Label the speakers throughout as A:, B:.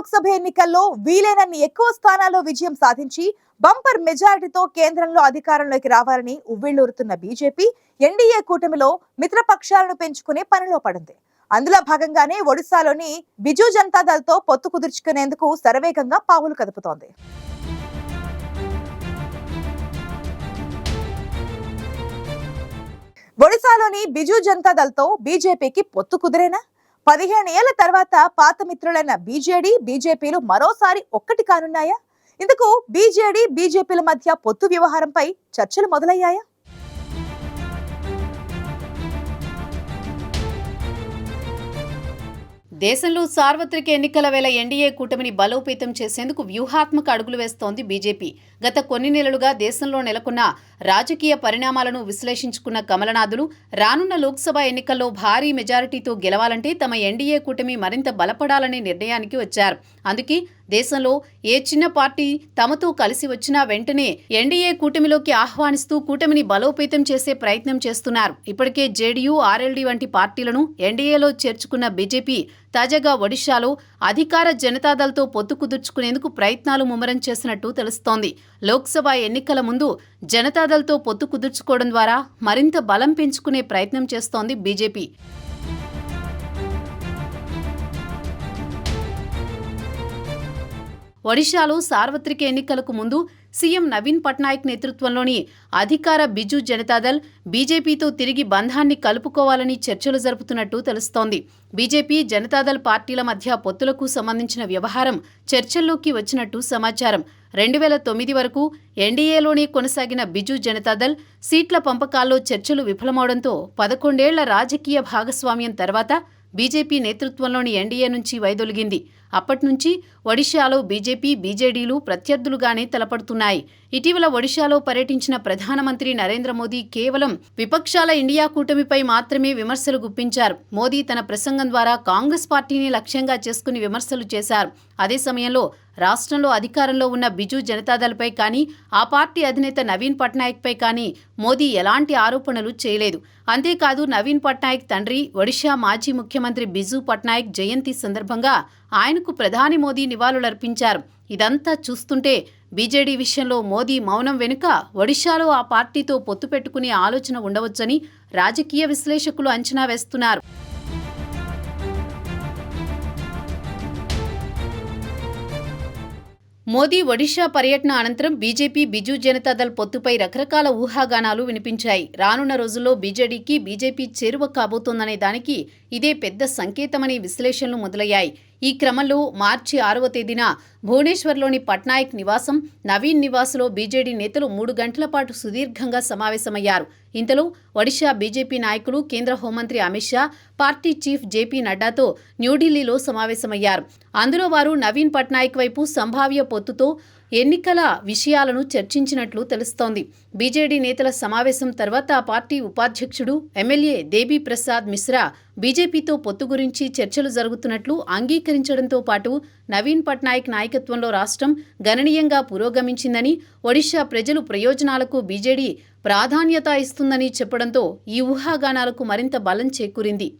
A: లోక్సభ ఎన్నికల్లో వీలైనన్ని ఎక్కువ స్థానాల్లో విజయం సాధించి బంపర్ మెజారిటీతో కేంద్రంలో అధికారంలోకి రావాలని ఉవ్విళ్ళూరుతున్న బీజేపీ ఎన్డీఏ కూటమిలో మిత్రపక్షాలను పెంచుకునే పనిలో పడింది. అందులో భాగంగానే ఒడిశాలోని బిజు జనతాదళ్తో పొత్తు కుదుర్చుకునేందుకు శరవేగంగా పావులు కదుపుతోంది. ఒడిశాలోని బిజు జనతాదళ్తో బీజేపీకి పొత్తు కుదిరేనా? పదిహేను ఏళ్ళ తర్వాత పాత మిత్రులైన బీజేడీ బీజేపీలు మరోసారి ఒక్కటి కానున్నాయా? ఇందుకు బీజేడీ బీజేపీల మధ్య పొత్తు వ్యవహారంపై చర్చలు మొదలయ్యాయా?
B: దేశంలో సార్వత్రిక ఎన్నికల వేళ ఎన్డీఏ కూటమిని బలోపేతం చేసేందుకు వ్యూహాత్మక అడుగులు వేస్తోంది బీజేపీ. గత కొన్ని నెలలుగా దేశంలో నెలకొన్న రాజకీయ పరిణామాలను విశ్లేషించుకున్న కమలనాథులు రానున్న లోక్సభ ఎన్నికల్లో భారీ మెజారిటీతో గెలవాలంటే తమ ఎన్డీఏ కూటమి మరింత బలపడాలనే నిర్ణయానికి వచ్చారు. అందుకే దేశంలో ఏ చిన్న పార్టీ తమతో కలిసి వచ్చినా వెంటనే ఎన్డీఏ కూటమిలోకి ఆహ్వానిస్తూ కూటమిని బలోపేతం చేసే ప్రయత్నం చేస్తున్నారు. ఇప్పటికే జేడీయూ ఆర్ఎల్డీ వంటి పార్టీలను ఎన్డీఏలో చేర్చుకున్న బీజేపీ తాజాగా ఒడిశాలో అధికార జనతాదళ్తో పొత్తు కుదుర్చుకునేందుకు ప్రయత్నాలు ముమ్మరం చేసినట్టు తెలుస్తోంది. లోక్సభ ఎన్నికల ముందు జనతాదళ్తో పొత్తు కుదుర్చుకోవడం ద్వారా మరింత బలం పెంచుకునే ప్రయత్నం చేస్తోంది బీజేపీ. ఒడిశాలో సార్వత్రిక ఎన్నికలకు ముందు సీఎం నవీన్ పట్నాయక్ నేతృత్వంలోని అధికార బిజు జనతాదళ్ బీజేపీతో తిరిగి బంధాన్ని కలుపుకోవాలని చర్చలు జరుపుతున్నట్టు తెలుస్తోంది. బీజేపీ జనతాదళ్ పార్టీల మధ్య పొత్తులకు సంబంధించిన వ్యవహారం చర్చల్లోకి వచ్చినట్టు సమాచారం. రెండు వేల తొమ్మిది వరకు ఎన్డీఏలోనే కొనసాగిన బిజు జనతాదళ్ సీట్ల పంపకాల్లో చర్చలు విఫలమవడంతో పదకొండేళ్ళ రాజకీయ భాగస్వామ్యం తర్వాత బీజేపీ నేతృత్వంలోని ఎన్డీఏ నుంచి వైదొలిగింది. అప్పటి నుంచి ఒడిశాలో బీజేపీ బీజేడీలు ప్రత్యర్థులుగానే తలపడుతున్నాయి. ఇటీవల ఒడిశాలో పర్యటించిన ప్రధానమంత్రి నరేంద్ర మోదీ కేవలం విపక్షాల ఇండియా కూటమిపై మాత్రమే విమర్శలు గుప్పించారు. మోదీ తన ప్రసంగం ద్వారా కాంగ్రెస్ పార్టీని లక్ష్యంగా చేసుకుని విమర్శలు చేశారు. అదే సమయంలో రాష్ట్రంలో అధికారంలో ఉన్న బిజు జనతాదళపై కానీ ఆ పార్టీ అధినేత నవీన్ పట్నాయక్పై కానీ మోదీ ఎలాంటి ఆరోపణలు చేయలేదు. అంతేకాదు నవీన్ పట్నాయక్ తండ్రి ఒడిషా మాజీ ముఖ్యమంత్రి బిజు పట్నాయక్ జయంతి సందర్భంగా ఆయనకు ప్రధాని మోదీ నివాళులర్పించారు. ఇదంతా చూస్తుంటే బీజేడీ విషయంలో మోదీ మౌనం వెనుక ఒడిశాలో ఆ పార్టీతో పొత్తు పెట్టుకునే ఆలోచన ఉండవచ్చని రాజకీయ విశ్లేషకులు అంచనా వేస్తున్నారు. మోదీ ఒడిషా పర్యటన అనంతరం బీజేపీ బిజు జనతాదళ్ పొత్తుపై రకరకాల ఊహాగానాలు వినిపించాయి. రానున్న రోజుల్లో బీజేడీకి బీజేపీ చేరువ కాబోతోందనే దానికి ఇదే పెద్ద సంకేతమని విశ్లేషణలు మొదలయ్యాయి. ఈ క్రమంలో మార్చి ఆరవ తేదీన భువనేశ్వర్లోని పట్నాయక్ నివాసం నవీన్ నివాసులో బీజేడీ నేతలు మూడు గంటల పాటు సుదీర్ఘంగా సమావేశమయ్యారు. ఇంతలో ఒడిషా బీజేపీ నాయకులు కేంద్ర హోంమంత్రి Amit Shah party chief JP నడ్డాతో న్యూఢిల్లీలో సమావేశమయ్యారు. అందులో వారు నవీన్ పట్నాయక్ వైపు సంభావ్య పొత్తుతో ఎన్నికల విషయాలను చర్చించినట్లు తెలుస్తోంది. బీజేడీ నేతల సమావేశం తర్వాత ఆ పార్టీ ఉపాధ్యక్షుడు ఎమ్మెల్యే దేబీ ప్రసాద్ మిశ్రా బీజేపీతో పొత్తు గురించి చర్చలు జరుగుతున్నట్లు అంగీకరించడంతో పాటు నవీన్ పట్నాయక్ నాయకత్వంలో రాష్ట్రం గణనీయంగా పురోగమించిందని ఒడిశా ప్రజలు ప్రయోజనాలకు బీజేడీ ప్రాధాన్యత ఇస్తుందని చెప్పడంతో ఈ ఊహాగానాలకు మరింత బలం చేకూరింది.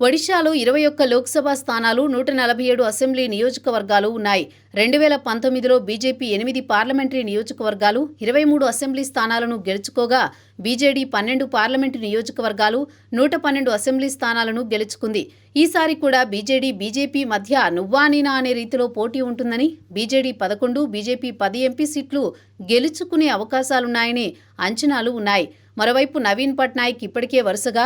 B: ఒడిశాలో ఇరవై ఒక్క లోక్సభ స్థానాలు నూట నలభై ఏడు అసెంబ్లీ నియోజకవర్గాలు ఉన్నాయి. రెండు వేల పంతొమ్మిదిలో బీజేపీ ఎనిమిది పార్లమెంటరీ నియోజకవర్గాలు ఇరవై మూడు అసెంబ్లీ స్థానాలను గెలుచుకోగా బీజేడీ పన్నెండు పార్లమెంటు నియోజకవర్గాలు నూట పన్నెండు అసెంబ్లీ స్థానాలను గెలుచుకుంది. ఈసారి కూడా బీజేడీ బీజేపీ మధ్య నువ్వానీనా అనే రీతిలో పోటీ ఉంటుందని బీజేడీ పదకొండు బీజేపీ పది ఎంపీ సీట్లు గెలుచుకునే అవకాశాలున్నాయని అంచనాలు ఉన్నాయి. మరోవైపు నవీన్ పట్నాయక్ ఇప్పటికే వరుసగా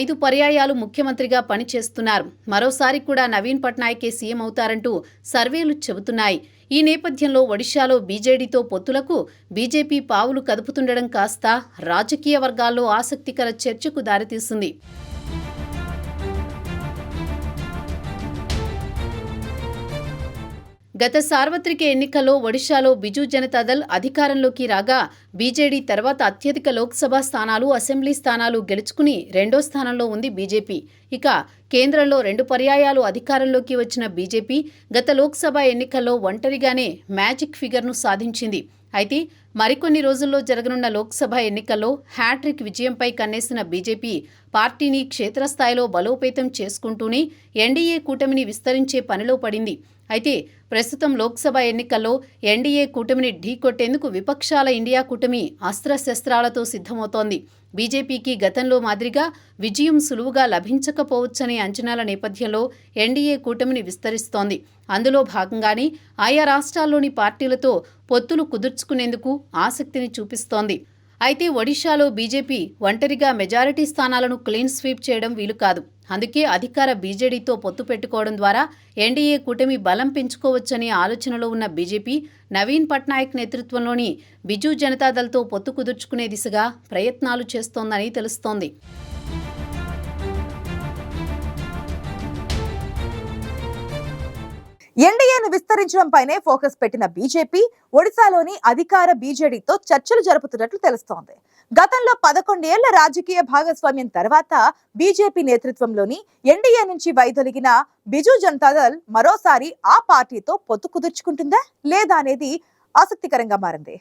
B: ఐదు పర్యాయాలు ముఖ్యమంత్రిగా పనిచేస్తున్నారు. మరోసారి కూడా నవీన్ పట్నాయకే సీఎం అవుతారంటూ సర్వేలు చెబుతున్నాయి. ఈ నేపథ్యంలో ఒడిశాలో బీజేడీతో పొత్తులకు బీజేపీ పావులు కదుపుతుండడం కాస్త రాజకీయ వర్గాల్లో ఆసక్తికర చర్చకు దారితీస్తుంది గత సార్వత్రిక ఎన్నికల్లో ఒడిశాలో బిజు జనతాదళ్ అధికారంలోకి రాగా బీజేడీ తర్వాత అత్యధిక లోక్సభ స్థానాలు అసెంబ్లీ స్థానాలు గెలుచుకుని రెండో స్థానంలో ఉంది బీజేపీ. ఇక కేంద్రంలో రెండు పర్యాయాలు అధికారంలోకి వచ్చిన బీజేపీ గత లోక్సభ ఎన్నికల్లో ఒంటరిగానే మ్యాజిక్ ఫిగర్ను సాధించింది. అయితే మరికొన్ని రోజుల్లో జరగనున్న లోక్సభ ఎన్నికల్లో హ్యాట్రిక్ విజయంపై కన్నేసిన బీజేపీ పార్టీని క్షేత్రస్థాయిలో బలోపేతం చేసుకుంటూనే ఎన్డీఏ కూటమిని విస్తరించే పనిలో పడింది. అయితే ప్రస్తుతం లోక్సభ ఎన్నికల్లో ఎన్డీఏ కూటమిని ఢీకొట్టేందుకు విపక్షాల ఇండియా కూటమి అస్త్రశస్త్రాలతో సిద్ధమవుతోంది. బీజేపీకి గతంలో మాదిరిగా విజయం సులువుగా లభించకపోవచ్చనే అంచనాల నేపథ్యంలో ఎన్డీఏ కూటమిని విస్తరిస్తోంది. అందులో భాగంగానే ఆయా రాష్ట్రాల్లోని పార్టీలతో పొత్తులు కుదుర్చుకునేందుకు ఆసక్తిని చూపిస్తోంది. అయితే ఒడిశాలో బీజేపీ ఒంటరిగా మెజారిటీ స్థానాలను క్లీన్ స్వీప్ చేయడం వీలు కాదు. అందుకే అధికార బీజేడీతో పొత్తు పెట్టుకోవడం ద్వారా ఎన్డీఏ కూటమి బలం పెంచుకోవచ్చనే ఆలోచనలో ఉన్న బీజేపీ నవీన్ పట్నాయక్ నేతృత్వంలోని బిజు జనతాదళ్తో పొత్తు కుదుర్చుకునే దిశగా ప్రయత్నాలు చేస్తోందని తెలుస్తోంది.
A: ఎన్డీఏను విస్తరించడంపైనే ఫోకస్ పెట్టిన బీజేపీ ఒడిశాలోని అధికార బీజేడీతో చర్చలు జరుపుతున్నట్లు తెలుస్తోంది. గతంలో పదకొండేళ్ళ రాజకీయ భాగస్వామ్యం తర్వాత బీజేపీ నేతృత్వంలోని ఎన్డీఏ నుంచి వైదొలిగిన బిజు జనతాదళ్ మరోసారి ఆ పార్టీతో పొత్తు కుదుర్చుకుంటుందా లేదా అనేది ఆసక్తికరంగా మారింది.